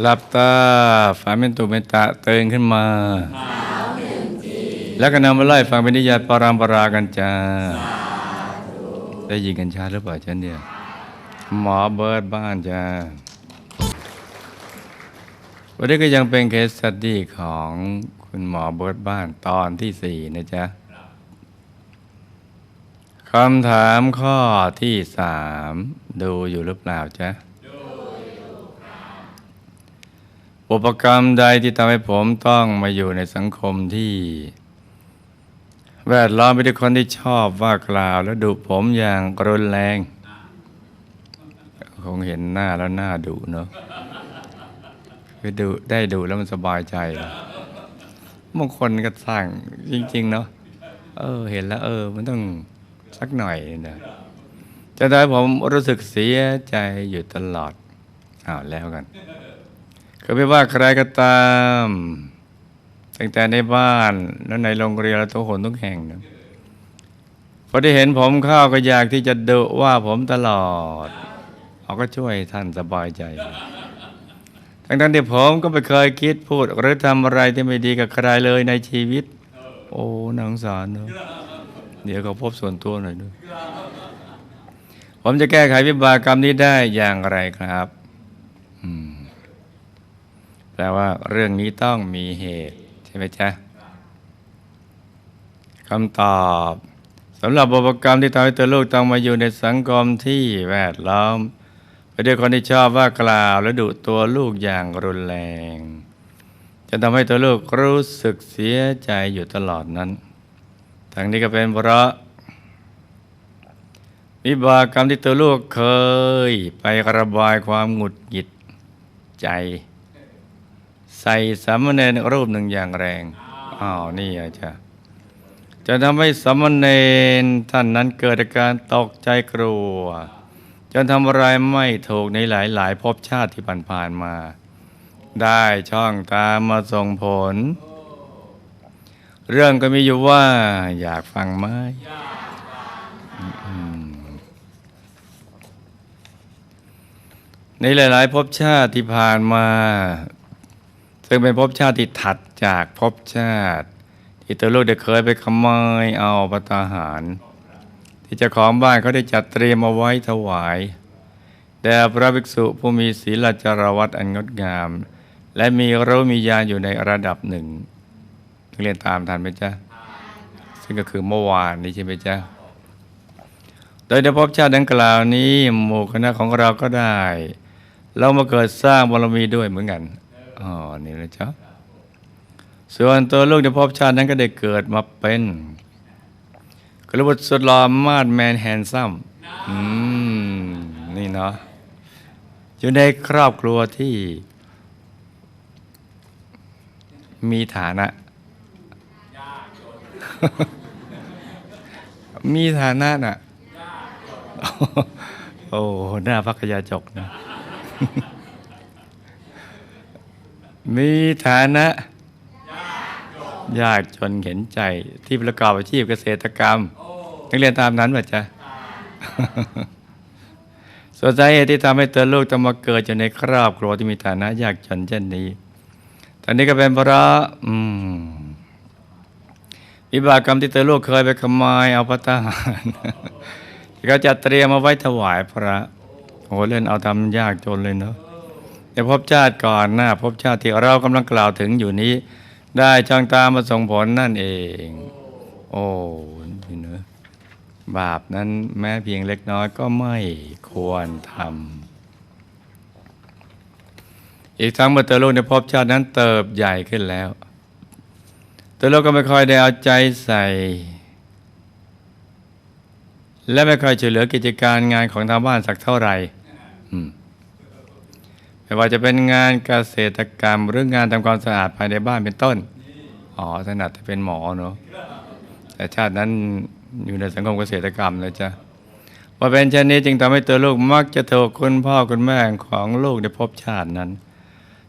หลับตาฝันเป็นตุเป็นตะเตื่นขึ้นมาแล้วก็นำมาไล่ฟังเป็นนิยายปรามปรากันจ้าได้ยินกันชัดหรือเปล่าฉันเนี่ยหมอเบิร์ดบ้านจ้าวันนี้ก็ยังเป็นเคสสตดี้ของคุณหมอเบิร์ดบ้านตอนที่สี่นะจ๊ะคำถามข้อที่สามดูอยู่หรือเปล่าจ๊ะ อุปกรรมใดที่ทำให้ผมต้องมาอยู่ในสังคมที่ แวดล้อมไปด้วยคนที่ชอบว่ากล่าว และดุผมอย่างรุนแรง คงเห็นหน้าแล้วหน้าดุเนาะคือดุได้ดุแล้วมันสบายใจบางคนก็สั่งจริง ๆ เนาะเออ เห็นแล้ว เออ มันต้องสักหน่อยนะจะได้ผมรู้สึกเสียใจอยู่ตลอดอ้าวแล้วกัน ก็ไม่ว่าใครก็ตามตั้งแต่ในบ้านแล้วในโรงเรียนและทุกคนทุกแห่งนะพอได้เห็นผมเข้าก็อยากที่จะดุว่าผมตลอดเขาก็ช่วยท่านสบายใจ ทั้งทั้งที่ผมก็ไม่เคยคิดพูด หรือทำอะไรที่ไม่ดีกับใครเลยในชีวิต โอ้นางสารเนอะเดี๋ยวเขาพบส่วนตัวหน่อยด้วยผมจะแก้ไขวิบากกรรมนี้ได้อย่างไรครับ ลว่าเรื่องนี้ต้องมีเหตุ ใช่ไหมจ๊ะคำตอบสำหรับบุพกรรมที่ทำให้ตัวลูกต้องมาอยู่ในสังคมที่แวดล้อม ไปด้วยคนที่ชอบว่ากล่าวและดุตัวลูกอย่างรุนแรงจะทำให้ตัวลูกรู้สึกเสียใจอยู่ตลอดนั้น ทั้งนี้ก็เป็นเพราะวิบากกรรมที่ตัวลูกเคยไประบายความหงุดหงิดใจ ใส่สามเณรรูปหนึ่งอย่างแรง อ้าว นี่อาจารย์จะทำให้สามเณรท่านนั้นเกิดอาการตกใจกลัว จนทำอะไรไม่ถูกในหลายๆภพชาติที่ผ่านๆมา ได้ช่องตามมาส่งผล เรื่องก็มีอยู่ว่าอยากฟังไหมอืมในหลาย ๆภพชาติที่ผ่านมา ซึ่งเป็นภพชาติที่ถัดจากภพชาติ ที่ตัวลูกได้เคยไปขโมยเอาปตาหาร ที่เจ้าของบ้านเขาได้จัดเตรียมเอาไว้ถวายแด่พระภิกษุผู้มีศีลจารวัตอันงดงาม และมีรู้มีญาณอยู่ในระดับหนึ่งเรียนตามทันไหมจ๊ะ ซึ่งก็คือเมื่อวานนี้ใช่ไหมจ๊ะ โดยในภพชาติดังกล่าวนี้หมู่คณะของเราก็ได้ เรามาเกิดสร้างบารมีด้วยเหมือนกัน อ๋อนี่นะจ๊ะส่วนตัวลูกในภพชาตินั้นก็ได้เกิดมาเป็นกระบุตรสุดหล่อมาดแมนแฮนซัมอืมนี่เนาะอยู่ในครอบครัวที่ มีฐานะ มีฐานะน่ะ โอ้หน้าพักยาจกนะ มีฐานะ ยากจนเห็นใจที่ประกอบอาชีพเกษตรกรรม นักเรียนตามนั้นป่ะจ๊ะส่วนสาเหตุที่ทำให้ตัวลูกต้องมาเกิดอยู่ในครอบครัวที่มีฐานะยากจนเช่นนี้ ตอนนี้ก็เป็นเพราะอืมวิบากกรรมที่ตัวลูกเคยไปขโมยเอาพระทหารที่เขาจะเตรียมมาไว้ถวายพระโหเล่นเอาทำยากจนเลยเนาะ แต่ภพชาติก่อนหน้าภพชาติที่เรากำลังกล่าวถึงอยู่นี้ ได้ช่างตามมาส่งผลนั่นเอง โอ้นี่เนอะบาปนั้นแม้เพียงเล็กน้อยก็ไม่ควรทำอีกทั้งเมื่อเตอลูกในภพชาตินั้นเติบใหญ่ขึ้นแล้วเตอลูกก็ไม่ค่อยได้เอาใจใส่ และไม่ค่อยช่วยเหลือกิจการงานของทางบ้านสักเท่าไหร่ ไม่ว่าจะเป็นงานเกษตรกรรม หรืองานทำความสะอาดภายในบ้านเป็นต้น อ๋อถนัดแต่เป็นหมอเนาะแต่ชาตินั้นอยู่ในสังคมเกษตรกรรมนะจ๊ะว่าเป็นเช่นนี้จึงทำให้ตัวลูกมักจะถูกคุณพ่อคุณแม่ของลูกในภพชาตินั้น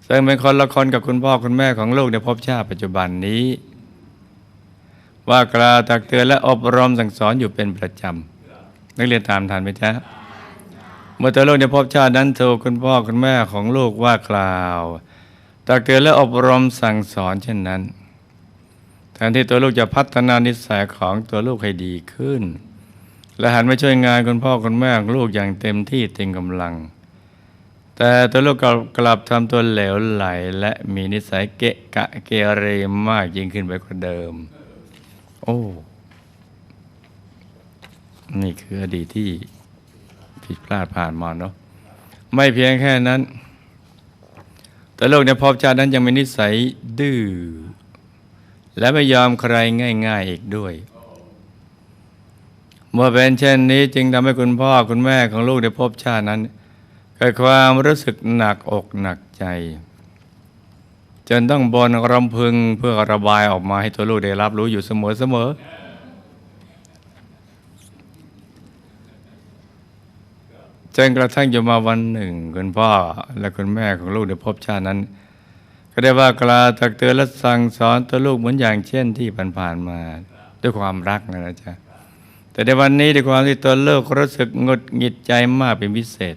ซึ่งเป็นคนละคนกับคุณพ่อคุณแม่ของลูกในภพชาติปัจจุบันนี้ ว่ากล่าวตักเตือนและอบรมสั่งสอนอยู่เป็นประจำนักเรียนตามทันไหมจ๊ะ เมื่อตัวลูกในภพชาตินั้นถูกคุณพ่อคุณแม่ของลูกว่ากล่าวตักเตือนและอบรมสั่งสอนเช่นนั้นแทนที่ตัวลูกจะพัฒนานิสัยของตัวลูกให้ดีขึ้น และหันมาช่วยงานคุณพ่อคุณแม่ของลูกอย่างเต็มที่เต็มกำลัง แต่ตัวลูกกลับกลับทำตัวเหลวไหล และมีนิสัยเกะกะเกเรมากยิ่งขึ้นไปกว่าเดิม โอ้ นี่คืออดีตที่ ผิดพลาดผ่านมาเนาะไม่เพียงแค่นั้น แต่โลกในภพชาตินั้นยังมีนิสัยดื้อและไม่ยอมใครง่าย ๆอีกด้วย เมื่อเป็นเช่นนี้จึงทำให้คุณพ่อคุณแม่ของลูกในภพชาตินั้นเกิดความรู้สึกหนักอกหนักใจ จนต้องบนรำพึงเพื่อระบายออกมาให้ตัวลูกได้รับรู้อยู่เสมอๆ จนกระทั่งอยู่มาวันหนึ่ง คุณพ่อและคุณแม่ของลูกในภพชาตินั้น ก็ได้ว่ากล่าวตักเตือนและสั่งสอนตัวลูกเหมือนอย่างเช่นที่ผ่านๆมาด้วยความรักนะนะจ๊ะแต่ในวันนี้ด้วยความที่ตัวลูกรู้สึกงดหงิดใจมากเป็นพิเศษ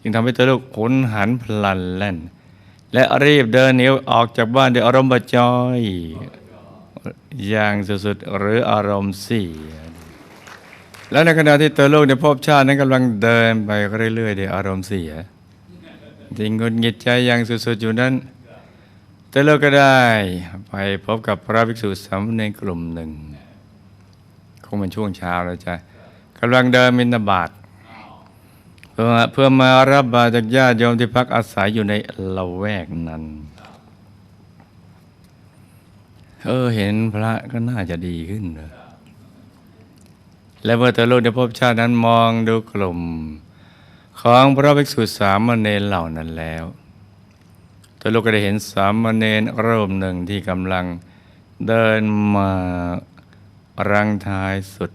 จึงทำให้ตัวลูกขนหันพลันแล่น และรีบเดินหนีออกจากบ้านด้วยอารมณ์บจอย อย่างสุดๆหรืออารมณ์เสีย แล้วในขณะที่ตัวลูกในภพชาตินั้นกำลังเดินไปเรื่อยๆด้วยอารมณ์เสียจริงงุนงิดใจอย่างสุดๆอยู่นั้นตัวลูกก็ได้ไปพบกับพระภิกษุสามเณรกลุ่มหนึ่งคงเป็นช่วงเช้าแล้วจ้ะกำลังเดินมินบาตเพื่อเพื่อมารับบาตรจากญาติโยมที่พักอาศัยอยู่ในละแวกนั้น เออเห็นพระก็น่าจะดีขึ้นเลย และเมื่อตัวลูกได้พชาตินั้นมองดูกลุ่ม ของพระภิกษุสามเณรเหล่านั้นแล้วตัวลูกก็ได้เห็นสามเณรรูปหนึ่งที่กำลังเดินมารังท้ายสุด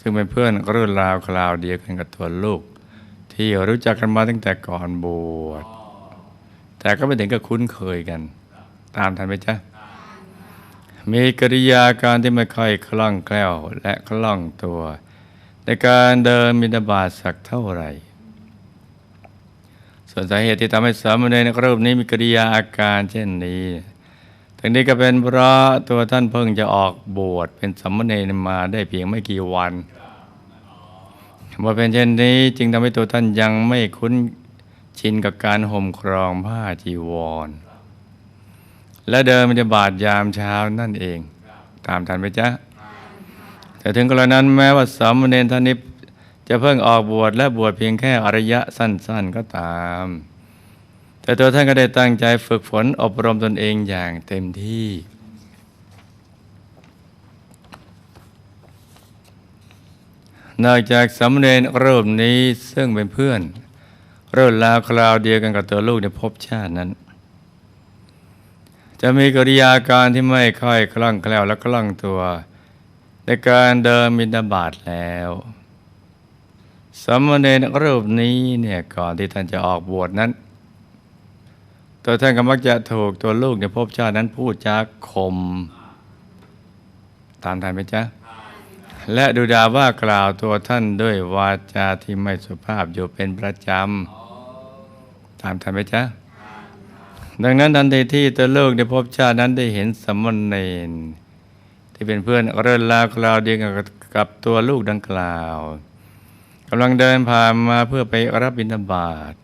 ซึ่งเป็นเพื่อนรุ่นราวคราวเดียวกันกับตัวลูก ที่รู้จักกันมาตั้งแต่ก่อนบวชแต่ก็ไม่ถึงกับคุ้นเคยกัน ตามทันไหมจ๊ะ มีกริยาการที่ไม่ค่อยคล่องแคล่วและคล่องตัว ในการเดินมินาบาตสักเท่าไหร่ ส่วนสาเหตุที่ทำให้สามเณรรูปนี้มีกริยาอาการเช่นนี้ทั้งนี้ก็เป็นเพราะตัวท่านเพิ่งจะออกบวชเป็นสามเณรมาได้เพียงไม่กี่วันเมื่อเป็นเช่นนี้จึงทำให้ตัวท่านยังไม่คุ้นชินกับการห่มครองผ้าจีวร และเดินมินาบาตยามเช้านั่นเอง ตามทันไหมจ๊ะ แต่ถึงกรณนั้นแม้ว่าสามเณรท่านนี้จะเพิ่งออกบวชและบวชเพียงแค่อระยะสั้น ๆก็ตาม แต่ตัวท่านก็ได้ตั้งใจฝึกฝนอบรมตนเองอย่างเต็มที่นอกจากสามเณรรูปนี้ซึ่งเป็นเพื่อนรุ่นราวคราวเดียวกันกับตัวลูกในภพชาตินั้น จะมีกิริยาการที่ไม่ค่อยคล่องแคล่วและคล่องตัว ในการเดินมินาบาตแล้วสามเณรรูปนี้เนี่ยก่อนที่ท่านจะออกบวชนั้น ตัวท่านก็มักจะถูกตัวลูกในภพชาตินั้นพูดจาข่มตามทันไหมจ๊ะ และดูดาว่ากล่าวตัวท่านด้วยวาจาที่ไม่สุภาพอยู่เป็นประจำ ตามทันไหมจ๊ะ ดังนั้นทันทีที่ตัวลูกในภพชาตินั้นได้เห็นสามเณรที่เป็นเพื่อนเรื่นราวคราวเดียวกับตัวลูกดังกล่าวกำลังเดินผ่านมาเพื่อไปรับบิณฑบาต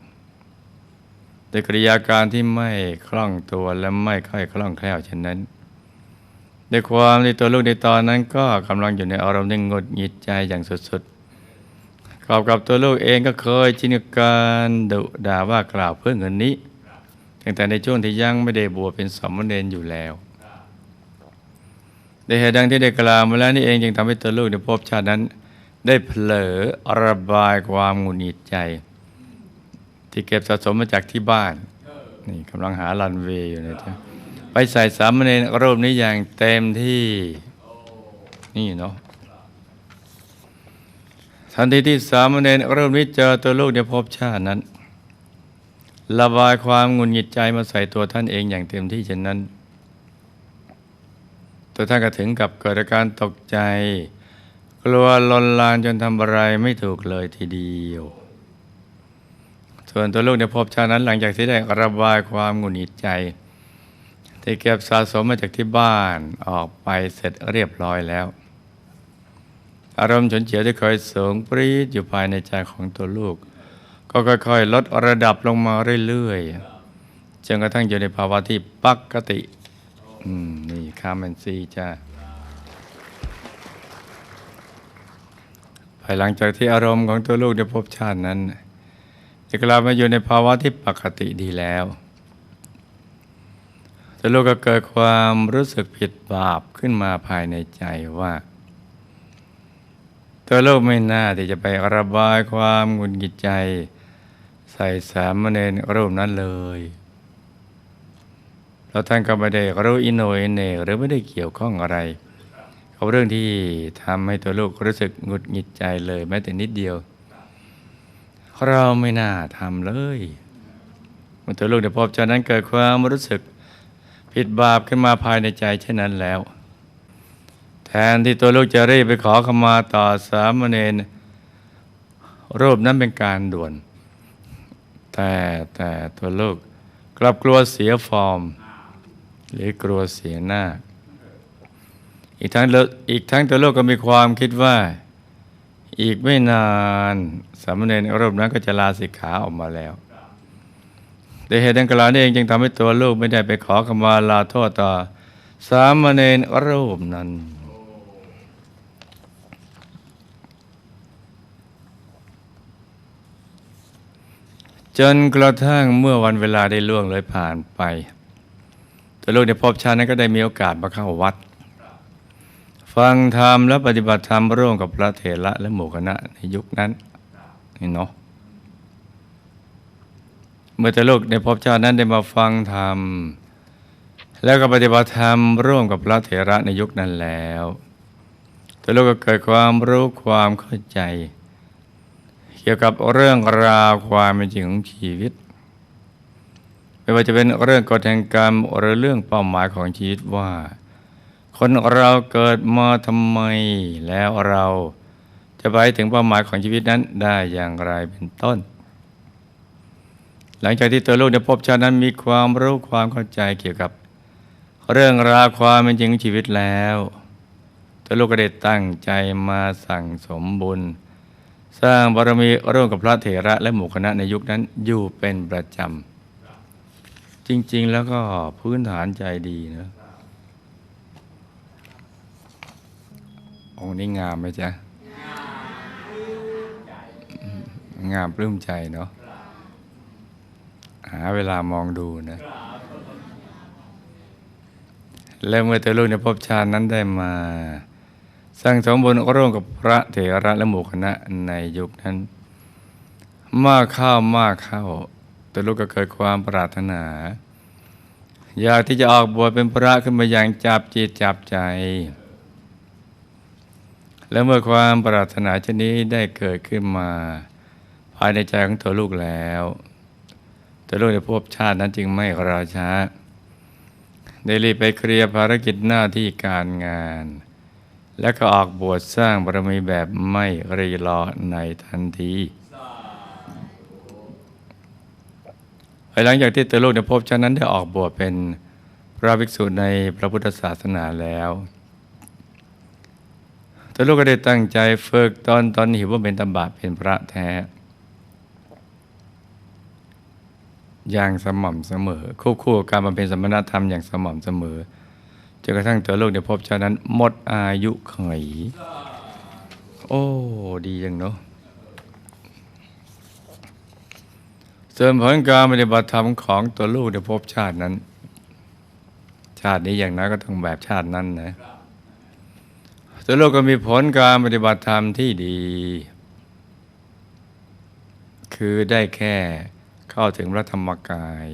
ด้วยกริยาการที่ไม่คล่องตัวและไม่ค่อยคล่องแคล่วเช่นนั้นด้วยความที่ตัวลูกในตอนนั้นก็กำลังอยู่ในอารมณ์ที่งดหงิดใจอย่างสุดๆกอบกับตัวลูกเองก็เคยชินกับการดุด่าว่ากล่าวเพื่อนคนนี้ ตั้งแต่ในช่วงที่ยังไม่ได้บวชเป็นสามเณรอยู่แล้วในเหตุดังที่ได้กล่าวมาแล้วนี่เองจึงทำให้ตัวลูกในภพชาตินั้น ได้เผลอระบายความหงุดหงิดใจ ที่เก็บสะสมมาจากที่บ้าน นี่กำลังหาลันเวย์อยู่นะจ๊ะไปใส่สามเณรรูปนี้อย่างเต็มที่นี่เนาะทันทีที่สามเณรรูปนี้เจอตัวลูกในภพชาตินั้น ระบายความงุดหงิดใจมาใส่ตัวท่านเองอย่างเต็มที่เช่นนั้น ตัวท่านก็ถึงกับเกิดอาการตกใจ กลัวลนลานจนทำอะไรไม่ถูกเลยทีเดียว ส่วนตัวลูกในภพชาตินั้นหลังจากที่ได้ระบายความงุดหงิดใจ ที่เก็บสะสมมาจากที่บ้านออกไปเสร็จเรียบร้อยแล้ว อารมณ์ฉุนเฉียวที่เคยสูงปรีดอยู่ภายในใจของตัวลูก ก็ค่อยๆ ลดระดับลงมาเรื่อยๆจนกระทั่งอยู่ในภาวะที่ปกติอืมนี่คาเมนซีจ้าภายหลังจากที่อารมณ์ของตัวลูกได้พบชาตินั้นจะกลับมาอยู่ในภาวะที่ปกติดีแล้วตัวลูกก็เกิดความรู้สึกผิดบาปขึ้นมาภายในใจว่า ตัวลูกไม่น่าที่จะไประบายความหงุดหงิดใจ ใส่สามเณรรูปนั้นเลยแล้วท่านก็ไม่ได้รู้อินโนอินเนหรือไม่ได้เกี่ยวข้องอะไรกับเรื่องที่ทำให้ตัวลูกรู้สึกหงุดหงิดใจเลยแม้แต่นิดเดียว เราไม่น่าทำเลยเมื่อตัวลูกได้พบเจ้านั้นเกิดความรู้สึกผิดบาปขึ้นมาภายในใจเช่นนั้นแล้ว แทนที่ตัวลูกจะรีบไปขอขมาต่อสามเณรรูปนั้นเป็นการด่วน แต่แต่ตัวลูกกลับกลัวเสียฟอร์ม หรือกลัวเสียหน้า อีกทั้งอีกทั้งตัวลูกก็มีความคิดว่า อีกไม่นานสามเณรรูปนั้นก็จะลาสิกขาออกมาแล้วแต่เหตุดังกล่าวนี้เองจึงทำให้ตัวลูกไม่ได้ไปขอขมาลาโทษต่อสามเณรรูปนั้น จนกระทั่งเมื่อวันเวลาได้ล่วงเลยผ่านไปแตัวลูกในภพชาตินั้นก็ได้มีโอกาสมาเข้าวัด ฟังธรรมและปฏิบัติธรรมร่วมกับพระเถระและหมู่คณะในยุคนั้นนี่เนาะเมื่อแตัวลูกในภพชาตินั้นได้มาฟังธรรมแล้วก็ปฏิบัติธรรมร่วมกับพระเถระในยุคนั้นแล้วแตัวลูกก็เกิดความรู้ความเข้าใจ เกี่ยวกับเรื่องราวความเป็นจริงของชีวิต ไม่ว่าจะเป็นเรื่องกฎแห่งกรรมหรือเรื่องเป้าหมายของชีวิตว่า คนเราเกิดมาทำไมแล้วเราจะไปถึงเป้าหมายของชีวิตนั้นได้อย่างไรเป็นต้น หลังจากที่ตัวลูกได้พบชาตินั้นมีความรู้ความเข้าใจเกี่ยวกับ เรื่องราวความเป็นจริงของชีวิตแล้ว ตัวลูกก็ได้ตั้งใจมาสั่งสมบุญ สร้างบารมีร่วมกับพระเถระและหมู่คณะในยุคนั้นอยู่เป็นประจำ จริง ๆ แล้วก็พื้นฐานใจดีนะองค์นี้งามไหมจ๊ะ งามปลื้มใจเนาะหาเวลามองดูนะ และเมื่อตัวลูกในภพชาตินั้นได้มา สร้างสมบุญร่วมกับพระเถระและหมู่คณะในยุคนั้น มากเข้ามากเข้าตัวลูกก็เกิดความปรารถนา อยากที่จะออกบวชเป็นพระขึ้นมาอย่างจับจิตจับใจ และเมื่อความปรารถนาชนนี้ได้เกิดขึ้นมา ภายในใจของตัวลูกแล้วตัวลูกในภพชาตินั้นจึงไม่รอช้าได้รีบไปเคลียร์ภารกิจหน้าที่การงาน และก็ออกบวชสร้างบารมีแบบไม่รีรอในทันทีภายหลังจากที่ตัวลูกในภพชาตินั้นได้ออกบวชเป็นพระภิกษุในพระพุทธศาสนาแล้วตัวลูกก็ได้ตั้งใจฝึกตอนตอนหิวว่าเป็นตบะเป็นพระแท้ อย่างสม่ำเสมอควบคู่กับการบำเพ็ญสมณธรรมอย่างสม่ำเสมอ จนกระทั่งตัวโลกในภพชาตินั้น หมดอายุไขยโอ้ ดีจังเนาะส่วนผลการปฏิบัติธรรมของตัวลูกในภพชาตินั้น ชาตินี้อย่างน้อยก็ต้องแบบชาตินั้นนะตัวลูกก็มีผลการปฏิบัติธรรมที่ดี คือได้แค่เข้าถึงพระธรรมกาย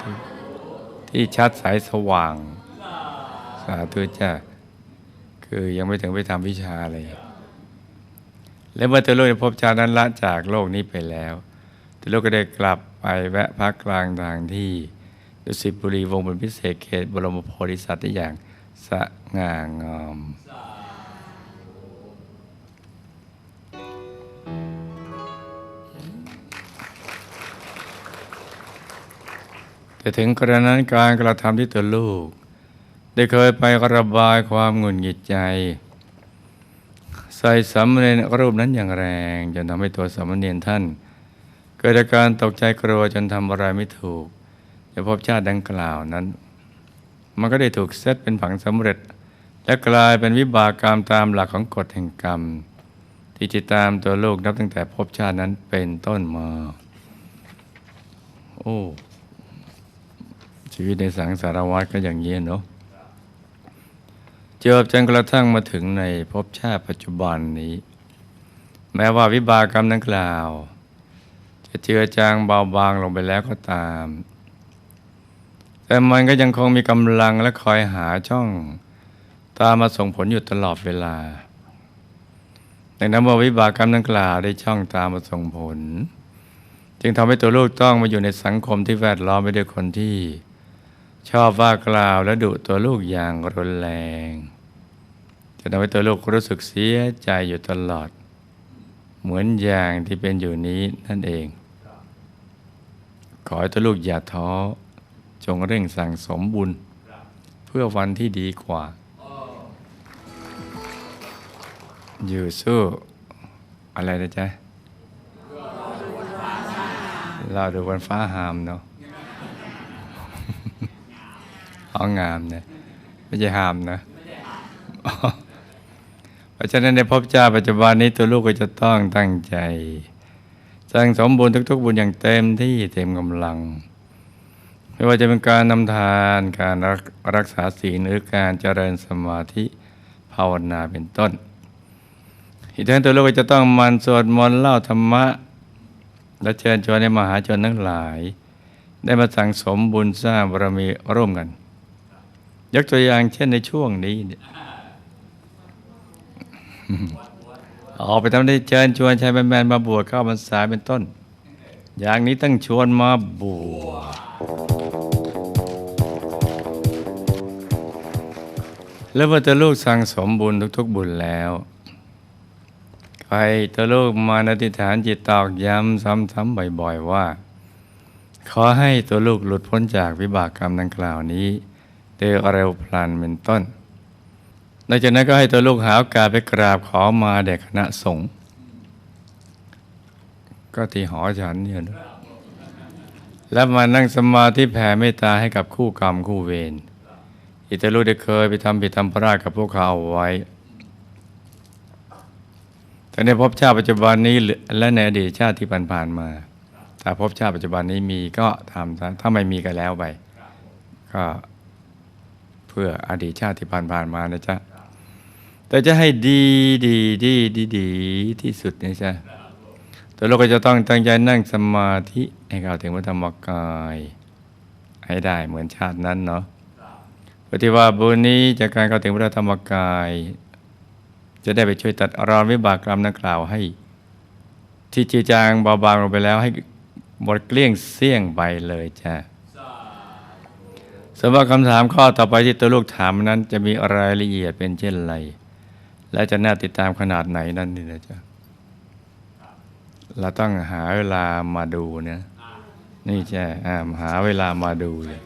ที่ที่ชัดสายสว่าง สาธุเจ้ะคือยังไม่ถึงไปทำวิชาเลย และเมื่อตัวโลกได้พบชานั้นละจากโลกนี้ไปแล้วตัวโลกก็ได้กลับไปแวะพักกลางทางที่ดุสิตบุรีวงเป็นพิเศษเขตบรมโพธิสัตว์ได้อย่างสง่างามแต่ถึงกระนั้นการกระทำที่ตัวลูก ได้เคยไประบายความหงุดหงิดใจ ใส่สามเณรรูปนั้นอย่างแรง จนทำให้ตัวสามเณรท่าน เกิดอาการตกใจกลัวจนทำอะไรไม่ถูกจะพบชาติดังกล่าวนั้น มันก็ได้ถูกเซตเป็นผังสำเร็จ และกลายเป็นวิบากกรรมตามหลักของกฎแห่งกรรม ที่ติดตามตัวลูกนับตั้งแต่พบชาตินั้นเป็นต้นมาโอ้ชีวิตในสังสารวัฏก็อย่างนี้เนาะ จบจนกระทั่งมาถึงในภพชาติปัจจุบันนี้ แม้ว่าวิบากกรรมดังกล่าว จะเจือจางเบาบางลงไปแล้วก็ตาม แต่มันก็ยังคงมีกำลังและคอยหาช่อง ตามมาส่งผลอยู่ตลอดเวลาในนั้นเมื่อวิบากกรรมดังกล่าวได้ช่องตามมาส่งผล จึงทำให้ตัวลูกต้องมาอยู่ในสังคมที่แวดล้อมไปด้วยคนที่ ชอบว่ากล่าวและดุตัวลูกอย่างรุนแรง จะทำให้ตัวลูกรู้สึกเสียใจอยู่ตลอด เหมือนอย่างที่เป็นอยู่นี้นั่นเอง ขอให้ตัวลูกอย่าท้อจงเร่งสั่งสมบุญ เพื่อวันที่ดีกว่า อยู่สู้ อะไรนะจ๊ะเราดูวันฟ้าหามเนาะอ๋องามนะไม่ใช่หามนะ ราะฉะนั้นในภพชาติปัจจุบันนี้ตัวลูกก็จะต้องตั้งใจสร้างสมบูรณ์ทุก ๆ บุญอย่างเต็มที่เต็มกำลัง ไม่ว่าจะเป็นการนำทานการรักรักษาศีลหรือการเจริญสมาธิภาวนาเป็นต้น อีกทั้งตัวลูกก็จะต้องมันสวดมนต์เล่าธรรมะ และเชิญชวนให้มหาชนทั้งหลาย ได้มาสั่งสมบุญสร้างบารมีร่วมกัน ยกตัวอย่างเช่นในช่วงนี้เนี่ย ออกไปทำได้เชิญชวนชายแมนๆมาบวชเข้าพรรษาเป็นต้น อย่างนี้ต้องชวนมาบวชแล้วเมื่อตัวลูกสั่งสมบุญทุกๆบุญแล้วใครตัวลูกมาอธิษฐานจิตตอกย้ำซ้ำๆบ่อยๆว่า ขอให้ตัวลูกหลุดพ้นจากวิบากกรรมดังกล่าวนี้โดยเร็วพลันเป็นต้น หลังจากนั้นก็ให้ตัวลูกหาโอกาสไปกราบขอมาเด็กคณะสงฆ์ก็ที่หอฉันเนี่ยนะแล้วมานั่งสมาธิแผ่เมตตาให้กับคู่กรรมคู่เวรอิตาลูกได้เคยไปทำผิดทำพลาดกับพวกเขาเอาไว้ แต่ในภพชาติปัจจุบันนี้และในอดีตชาติที่ผ่านๆมาถ้าภพชาติปัจจุบันนี้มีก็ทำซะถ้าไม่มีก็แล้วไป ก็เพื่ออดีตชาติที่ผ่านๆมานะจ๊ะ แต่จะให้ดีดีดีดีดีที่สุดนะจ๊ะตัวเราก็จะต้องตั้งใจนั่งสมาธิให้เข้าถึงพระธรรมกาย ให้ได้เหมือนชาตินั้นเนาะปฏิว่าบุญนี้จากการเข้าถึงพระธรรมกาย จะได้ไปช่วยตัดรอนวิบากกรรมดังกล่าวให้ ที่จีจางเบาบางลงไปแล้วให้หมดเกลี้ยงเสี่ยงไปเลยจ้ะสำหรับคำถามข้อต่อไปที่ตัวลูกถามนั้นจะมีรายละเอียดเป็นเช่นไร และจะน่าติดตามขนาดไหนนั่นนี่นะจ๊ะเราต้องหาเวลามาดูเนะนี่ใช่หาเวลามาดูเลย